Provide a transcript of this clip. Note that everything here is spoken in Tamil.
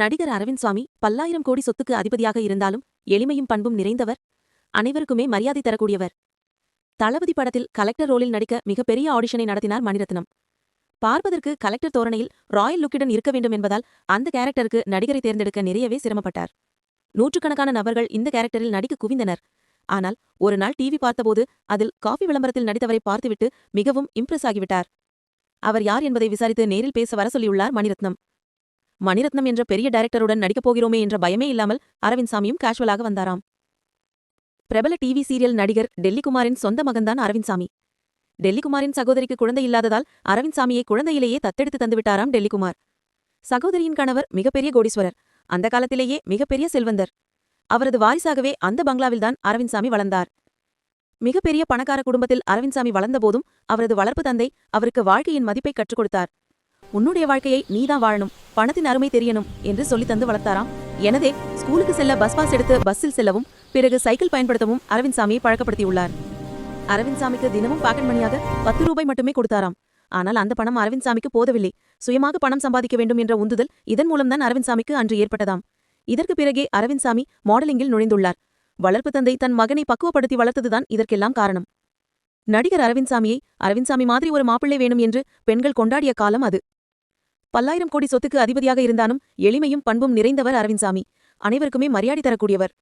நடிகர் அரவிந்த் சுவாமி பல்லாயிரம் கோடி சொத்துக்கு அதிபதியாக இருந்தாலும் எளிமையும் பண்பும் நிறைந்தவர் அனைவருக்குமே மரியாதை தரக்கூடியவர். தளபதி படத்தில் கலெக்டர் ரோலில் நடிக்க மிகப்பெரிய ஆடிஷனை நடத்தினார் மணிரத்னம். பார்ப்பதற்கு கலெக்டர் தோரணையில் ராயல் லுக்குடன் இருக்க வேண்டும் என்பதால் அந்த கேரக்டருக்கு நடிகரை தேர்ந்தெடுக்க நிறையவே சிரமப்பட்டார். நூற்றுக்கணக்கான நபர்கள் இந்த கேரக்டரில் நடிக்க குவிந்தனர். ஆனால் ஒரு நாள் டிவி பார்த்தபோது அதில் காஃபி விளம்பரத்தில் நடித்தவரை பார்த்துவிட்டு மிகவும் இம்ப்ரெஸ் ஆகிவிட்டார். அவர் யார் என்பதை விசாரித்து நேரில் பேச வர சொல்லியுள்ளார் மணிரத்னம். மணிரத்னம் என்ற பெரிய டைரக்டருடன் நடிக்கப் போகிறோமே என்ற பயமே இல்லாமல் அரவிந்த் சாமியும் கேஷுவலாக வந்தாராம். பிரபல டிவி சீரியல் நடிகர் டெல்லிகுமாரின் சொந்த மகன்தான் அரவிந்த் சாமி. டெல்லிகுமாரின் சகோதரிக்கு குழந்தை இல்லாததால் அரவிந்த் சாமியை குழந்தையிலேயே தத்தெடுத்து தந்துவிட்டாராம் டெல்லிகுமார். சகோதரியின் கணவர் மிகப்பெரிய கோடீஸ்வரர் அந்த காலத்திலேயே மிகப்பெரிய செல்வந்தர். அவரது வாரிசாகவே அந்த பங்களாவில்தான் அரவிந்த் சாமி வளர்ந்தார். மிகப்பெரிய பணக்கார குடும்பத்தில் அரவிந்த் சாமி வளர்ந்தபோதும் அவரது வளர்ப்பு தந்தை அவருக்கு வாழ்க்கையின் மதிப்பை கற்றுக் கொடுத்தார். உன்னுடைய வாழ்க்கையை நீதான் வாழணும் பணத்தின் அருமை தெரியணும் என்று சொல்லித் தந்து வளர்த்தாராம். எனவே ஸ்கூலுக்கு செல்ல பஸ் பாஸ் எடுத்து பஸ்ஸில் செல்லவும் பிறகு சைக்கிள் பயன்படுத்தவும் அரவிந்த் சாமியை பழக்கப்படுத்தியுள்ளார் அரவிந்த் சாமிக்கு தினமும் பாக்கெட் மணியாக பத்து ரூபாய் மட்டுமே கொடுத்தாராம். ஆனால் அந்த பணம் அரவிந்த் சாமிக்கு போதவில்லை. சுயமாக பணம் சம்பாதிக்க வேண்டும் என்ற உந்துதல் இதன் மூலம்தான் அரவிந்த் சாமிக்கு அன்று ஏற்பட்டதாம். இதற்கு பிறகே அரவிந்த் சாமி மாடலிங்கில் நுழைந்துள்ளார். வளர்ப்பு தந்தை தன் மகனை பக்குவப்படுத்தி வளர்த்ததுதான் இதற்கெல்லாம் காரணம். நடிகர் அரவிந்த் சாமியை அரவிந்த் சாமி மாதிரி ஒரு மாப்பிள்ளை வேணும் என்று பெண்கள் கொண்டாடிய காலம் அது. பல்லாயிரம் கோடி சொத்துக்கு அதிபதியாக இருந்தாலும் எளிமையும் பண்பும் நிறைந்தவர் அரவிந்த் சாமி. அனைவருக்குமே மரியாதை தரக்கூடியவர்.